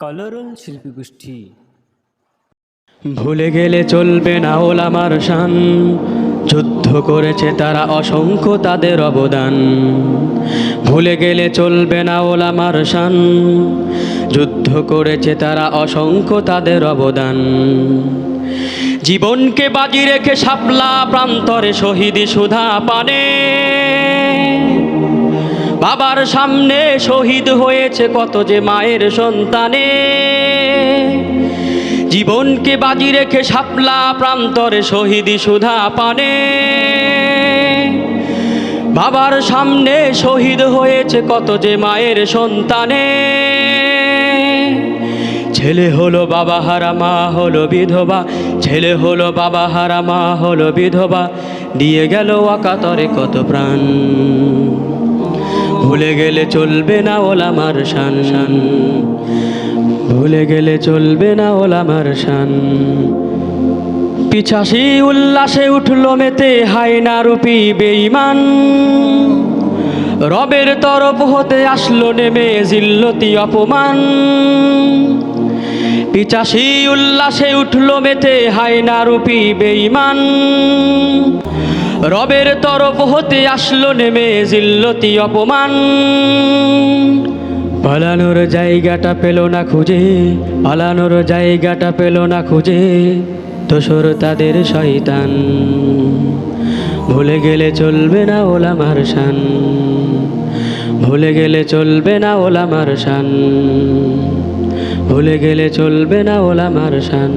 কালারল শিল্পী গোষ্ঠী। ভুলে গেলে চলবে না ওলামার শান। যুদ্ধ করেছে তারা অসংখ্য তাদের অবদান। ভুলে গেলে চলবে না ওলামার শান। যুদ্ধ করেছে তারা অসংখ্য তাদের অবদান। জীবনকে বাজি রেখে শাপলা প্রান্তরে শহীদি সুধা পানে। বাবার সামনে শহীদ হয়েছে কত যে মায়ের সন্তানে। জীবনকে বাজি রেখে শাপলা প্রান্তরে শহীদি সুধা পানে। বাবার সামনে শহীদ হয়েছে কত যে মায়ের সন্তানে। ছেলে হলো বাবা হারা, মা হলো বিধবা। ছেলে হলো বাবা হারা, মা হলো বিধবা। দিয়ে গেল অকাতরে কত প্রাণ। ভুলে গেলে চলবে না ওলামার শান শান ভুলে গেলে চলবে না ওলামার শান পিছাসি উল্লাসে উঠল মেতে হায়না রূপী বেঈমান। রবের তরফ হতে আসলো নেমে জিল্লতি অপমান। পিচাসি উল্লাসে উঠল মেতে হায়না রূপী বেঈমান। রবের তরফ হতে আসলো নেমে জিল্লতি অপমান। পালানোর জায়গাটা পেল না খুঁজে, পালানোর জায়গাটা পেল না খুঁজে দোসর তাদের শয়তান। ভুলে গেলে চলবে না ওলামার শান ভুলে গেলে চলবে না ওলামার শান ভুলে গেলে চলবে না ওলামার শান